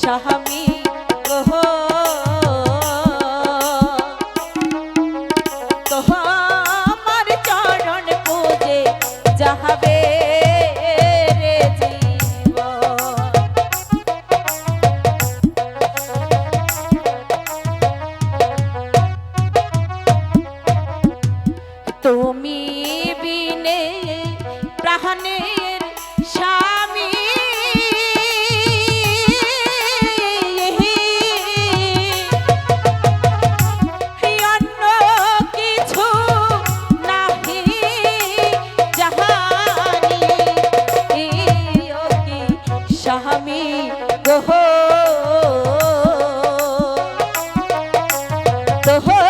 সাহামি তোমার চরণ যাহাবে তুমি বিনে প্রাণে the whole